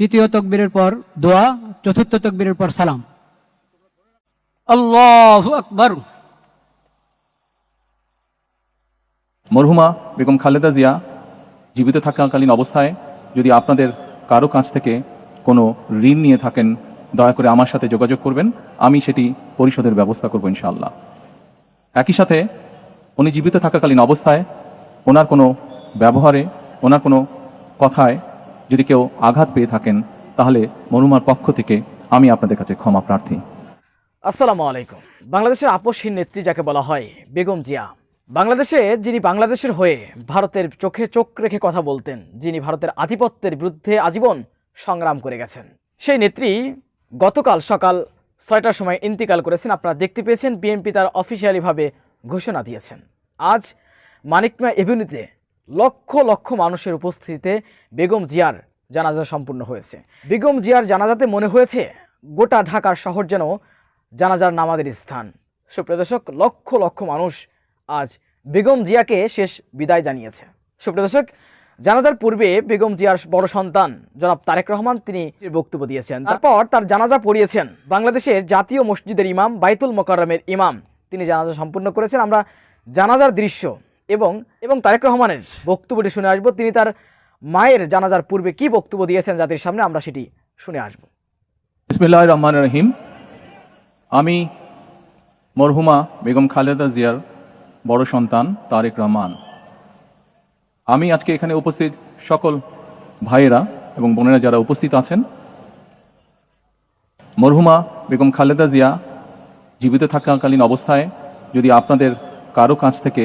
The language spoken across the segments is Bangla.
তৃতীয় তকবীরের পর দোয়া চতুর্থ তকবীরের পর সালাম। আল্লাহ আকবর। মরহুমা বেগম খালেদা জিয়া জীবিত থাকাকালীন অবস্থায় যদি আপনাদের কারও কাছ থেকে কোনো ঋণ নিয়ে থাকেন দয়া করে আমার সাথে যোগাযোগ করবেন আমি সেটি পরিশোধের ব্যবস্থা করব ইনশাআল্লাহ। একই সাথে উনি জীবিত থাকাকালীন অবস্থায় ওনার কোনো ব্যবহারে ওনার কোনো কথায় যদি কেউ আঘাত পেয়ে থাকেন, তাহলে মরহুমার পক্ষ থেকে আমি আপনাদের কাছে ক্ষমা প্রার্থী। আসসালামু আলাইকুম। বাংলাদেশের আপসহীন নেত্রী যাকে বলা হয়, বেগম জিয়া। বাংলাদেশে যিনি বাংলাদেশের হয়ে ভারতের চোখে চোখ রেখে কথা বলতেন, যিনি ভারতের আধিপত্যের বিরুদ্ধে আজীবন সংগ্রাম করে গেছেন। সেই নেত্রী গতকাল সকাল ছয়টার সময় ইন্তিকাল করেছেন। আপনারা দেখতে পেয়েছেন, বিএনপি তার অফিসিয়ালিভাবে ঘোষণা দিয়েছেন। আজ মানিকমা এভিনিউতে লক্ষ লক্ষ মানুষের উপস্থিতিতে বেগম জিয়ার জানাজা সম্পূর্ণ হয়েছে। বেগম জিয়ার জানাজাতে মনে হয়েছে, গোটা ঢাকার শহর যেন জানাজার নামাজের স্থান। সুপ্রিয় দর্শক, লক্ষ লক্ষ মানুষ আজ বেগম জিয়াকে শেষ বিদায় জানিয়েছে। সুপ্রিয় দর্শক, জানাজার পূর্বে বেগম জিয়ার বড় সন্তান জনাব তারেক রহমান তিনি বক্তব্য দিয়েছেন। তারপর তার জানাজা পড়িয়েছেন বাংলাদেশের জাতীয় মসজিদের ইমাম বাইতুল মোকাররমের ইমাম। তিনি জানাজা সম্পূর্ণ করেছেন। আমরা জানাজার দৃশ্য এবং এবং তারেক রহমানের বক্তব্যটি শুনে আসব। তিনি তার মায়ের জানাজার পূর্বে কি বক্তব্য দিয়েছেন জাতির সামনে, আমরা সেটি শুনে আসব। বিসমিল্লাহ রহমান রহিম। আমি মরহুমা বেগম খালেদা জিয়ার বড় সন্তান তারেক রহমান। আমি আজকে এখানে উপস্থিত সকল ভাইয়েরা এবং বোনেরা যারা উপস্থিত আছেন। মরহুমা বেগম খালেদা জিয়া জীবিত থাকাকালীন অবস্থায় যদি আপনাদের কারও কাছ থেকে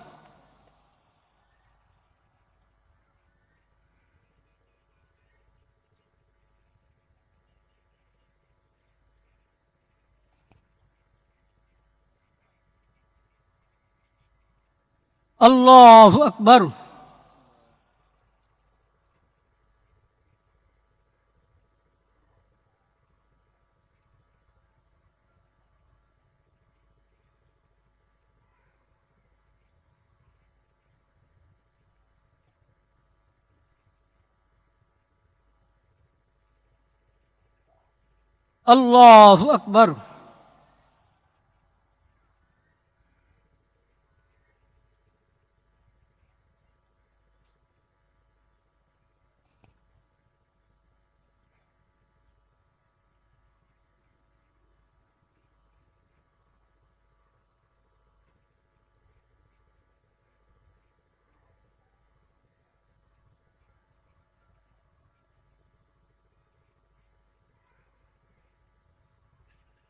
আল্লাহ আকবর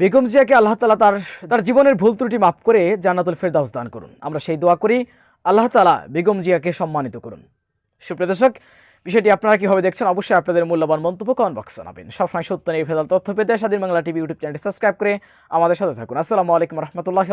বেগম জিয়াকে আল্লাহ তালা তার তার জীবনের ভুল ত্রুটি মাফ করে জান্নাতুল ফেরদাউস দান করুন। আমরা সেই দোয়া করি, আল্লাহ তালা বেগম জিয়াকে সম্মানিত করুন। সুপ্রিয় দর্শক, বিষয়টি আপনারা কীভাবে দেখছেন অবশ্যই আপনাদের মূল্যবান মন্তব্য কমেন্ট বক্স জানাবেন। সবসময় সত্য নিয়ে ফেদাল তথ্য পেতে Swadhin Bangla TV YouTube channel subscribe করে আমাদের সাথে থাকুন। আসসালামু আলাইকুম রহমতুল্লাহ